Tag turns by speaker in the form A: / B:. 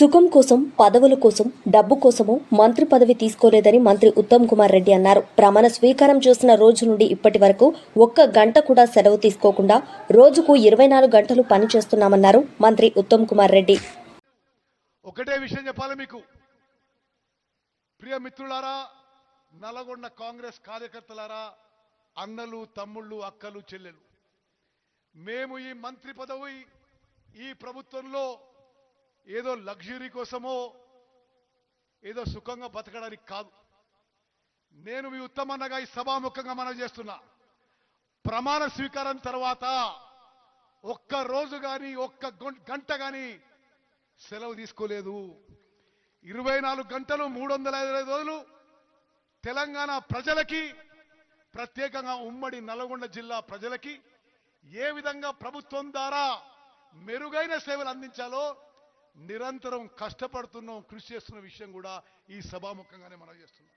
A: సుఖం కోసం పదవుల కోసం డబ్బు కోసమో మంత్రి పదవి తీసుకోలేదని మంత్రి ఉత్తమ్ కుమార్ రెడ్డి అన్నారు. ప్రమాణ స్వీకారం చేసిన రోజు నుండి ఇప్పటి వరకు ఒక్క గంట కూడా సెలవు తీసుకోకుండా రోజుకు ఇరవై నాలుగు గంటలు పనిచేస్తున్నామన్నారు మంత్రి ఉత్తమ్ కుమార్ రెడ్డి.
B: ఒకటే విషయం చెప్పాలి మీకు. ప్రియ మిత్రులారా నల్గొండ కాంగ్రెస్ కార్యకర్తలారా అన్నలు తమ్ముళ్ళు అక్కలు చెల్లెలు. మేము ఈ మంత్రి పదవి ఈ ప్రభుత్వంలో ఏదో లగ్జరీ కోసమో ఏదో సుఖంగా బతకడానికి కాదు. నేను మీ ఉత్తమన్నగా ఈ సభాముఖంగా మనం చేస్తున్నా. ప్రమాణ స్వీకారం తర్వాత ఒక్క రోజు కానీ ఒక్క గంట కానీ సెలవు తీసుకోలేదు. ఇరవై నాలుగు గంటలు మూడు వందల ఇరవై రోజులు తెలంగాణ ప్రజలకి ప్రత్యేకంగా ఉమ్మడి నల్గొండ జిల్లా ప్రజలకి ఏ విధంగా ప్రభుత్వం ద్వారా మెరుగైన సేవలు అందించాలో నిరంతరం కష్టపడుతున్నాం కృషి చేస్తున్న విషయం కూడా ఈ సభాముఖంగానే మనం చేస్తున్నాం.